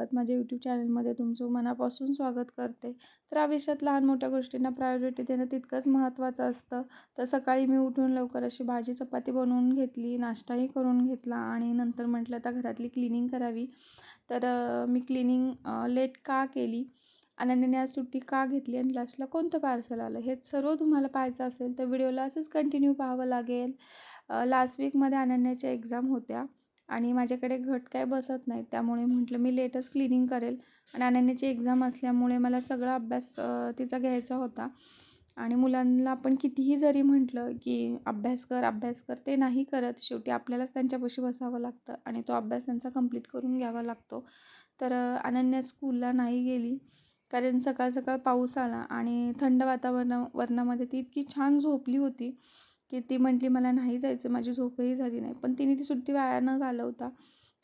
Friend माझ्या YouTube चॅनलमध्ये तुमचं मनापासून स्वागत करते. तर आयुष्यात लहान मोठ्या गोष्टींना प्रायोरिटी देणं तितकंच महत्त्वाचं असतं. तर सकाळी मी उठून लवकर अशी भाजी चपाती बनवून घेतली नाश्ताही करून घेतला आणि नंतर म्हटलं आता घरातली क्लिनिंग करावी. तर मी क्लिनिंग लेट का केली? अनन्याने आज सुट्टी का घेतली आणि लास्टला कोणतं पार्सल आलं? हे सर्व तुम्हाला पाहायचं असेल तर व्हिडिओला असंच कंटिन्यू पाहावं लागेल. लास्ट वीकमध्ये अनन्याच्या एक्झाम होत्या. आणि माझ्याकडे घट काय बसत नाही. त्यामुळे म्हटलं मी लेटच क्लिनिंग करेल. आणि अनन्याची एक्झाम असल्यामुळे मला सगळा अभ्यास तिचा घ्यायचा होता. आणि मुलांना आपण कितीही जरी म्हटलं की अभ्यास कर अभ्यास कर ते नाही करत. शेवटी आपल्यालाच त्यांच्यापाशी बसावं लागतं आणि तो अभ्यास त्यांचा कंप्लीट करून घ्यावा लागतो. तर अनन्या स्कूलला नाही गेली. कारण सकाळ सकाळ पाऊस आला आणि थंड वातावरण वरणामध्ये ती इतकी छान झोपली होती. की ती म्हटली मला नाही जायचं माझी झोपही झाली नाही. पण तिने ती सुट्टी वाया न घालवता.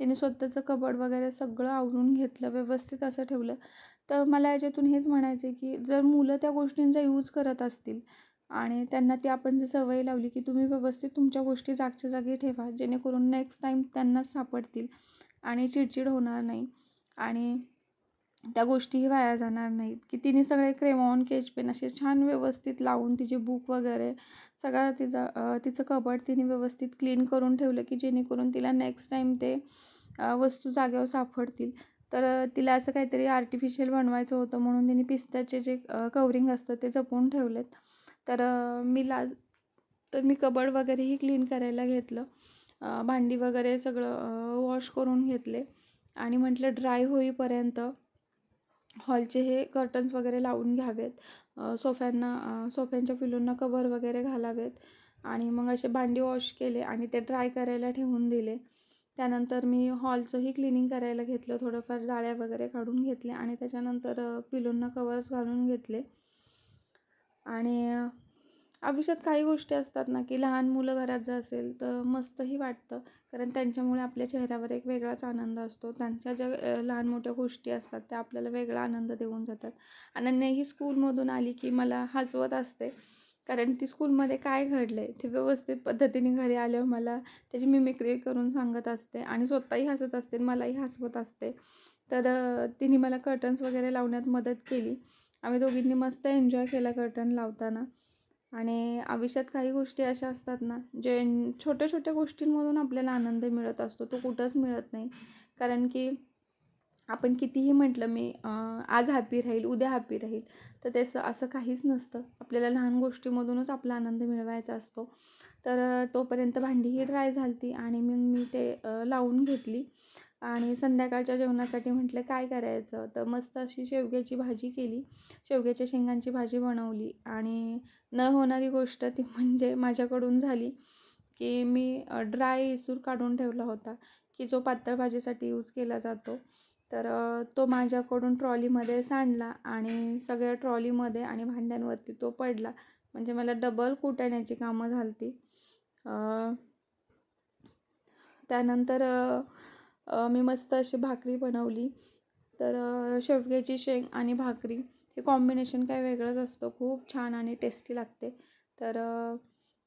तिने स्वतःचं कबड वगैरे सगळं आवरून घेतलं व्यवस्थित असं ठेवलं. तर मला याच्यातून हेच म्हणायचं आहे की जर मुलं त्या गोष्टींचा यूज करत असतील आणि त्यांना ती आपण जी सवय लावली की तुम्ही व्यवस्थित तुमच्या गोष्टी जागच्या जागी ठेवा जेणेकरून नेक्स्ट टाईम त्यांनाच सापडतील आणि चिडचिड होणार नाही. आणि त्या गोष्टीही वाया जाणार नाहीत. की तिने सगळे क्रेमॉन केच पेन असे छान व्यवस्थित लावून तिचे बुक वगैरे सगळं तिचा तिचं कबड तिने व्यवस्थित क्लीन करून ठेवलं की जेणेकरून तिला नेक्स्ट टाईम ते वस्तू जागेवर सापडतील. तर तिला असं काहीतरी आर्टिफिशियल बनवायचं होतं म्हणून तिने पिस्त्याचे जे कवरिंग असतं ते जपून ठेवलेत. तर मी ला तर मी कबड वगैरेही क्लीन करायला घेतलं. भांडी वगैरे सगळं वॉश करून घेतले. आणि म्हटलं ड्राय होईपर्यंत हॉलचे हे कर्टन्स वगैरे लावून घ्यावेत. सोफ्यांना सोफ्यांच्या पिलूंना कवर वगैरे घालावेत. आणि मग असे भांडी वॉश केले आणि ते ड्राय करायला ठेवून दिले. त्यानंतर मी हॉलचंही क्लिनिंग करायला घेतलं. थोडंफार जाळ्या वगैरे काढून घेतले आणि त्याच्यानंतर पिलूंना कवर्स घालून घेतले. आणि आयुष्यात काही गोष्टी असतात ना की लहान मुलं घरात जर असेल तर मस्तही वाटतं. कारण त्यांच्यामुळे आपल्या चेहऱ्यावर एक वेगळाच आनंद असतो. त्यांच्या ज्या लहान मोठ्या गोष्टी असतात त्या आपल्याला वेगळा आनंद देऊन जातात. अनन्या ही स्कूलमधून आली की मला हसवत असते. कारण ती स्कूलमध्ये काय घडलं आहे ते व्यवस्थित पद्धतीने घरी आल्यावर मला त्याची मिमिक्री करून सांगत असते आणि स्वतःही हसत असते मलाही हसवत असते. तर तिने मला कर्टन्स वगैरे लावण्यात मदत केली. आम्ही दोघींनी मस्त एन्जॉय केला कर्टन लावताना. आणि आयुष्यात काही गोष्टी अशा असतात ना जे छोट्या छोट्या गोष्टींमधून आपल्याला आनंद मिळत असतो तो कुठंच मिळत नाही. कारण की आपण कितीही म्हटलं मी आज हॅपी राहील उद्या हॅपी राहील तर त्याचं असं काहीच नसतं. आपल्याला लहान गोष्टीमधूनच आपला आनंद मिळवायचा असतो. तर तोपर्यंत भांडीही ड्राय झाली आणि मग मी ते लावून घेतली. आणि संध्याकाळच्या जेवणासाठी म्हटलं काय करायचं? तर मस्त अशी शेवग्याची भाजी केली. शेवग्याच्या शेंगांची भाजी बनवली आणि न होणारी गोष्ट ती म्हणजे माझ्याकडून झाली की मी ड्राय इसूर काढून ठेवला होता की जो पातळ भाजीसाठी यूज केला जातो. तर तो माझ्याकडून ट्रॉलीमध्ये सांडला आणि सगळ्या ट्रॉलीमध्ये आणि भांड्यांवरती तो पडला. म्हणजे मला डबल कुटण्याची कामं झाली त्यानंतर मी मस्त अशी भाकरी बनवली. तर शेवग्याची शेंग आणि भाकरी हे कॉम्बिनेशन काय वेगळंच असतं. खूप छान आणि टेस्टी लागते. तर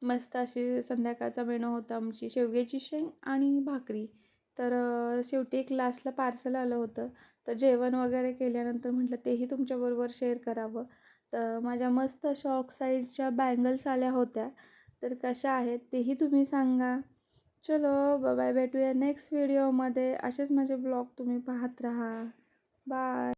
मस्त अशी संध्याकाळचा मेनू होता आमची शेवग्याची शेंग आणि भाकरी. तर शेवटी एक लास्टला पार्सल आलं होतं. तर जेवण वगैरे केल्यानंतर म्हटलं तेही तुमच्याबरोबर शेअर करावं. तर माझ्या मस्त अशा ऑक्साईडच्या बँगल्स आल्या होत्या. तर कशा आहेत तेही तुम्ही सांगा. चलो बाय भेटूया नेक्स्ट व्हिडिओमध्ये असेच माझे ब्लॉग तुम्ही पाहत राहा. बाय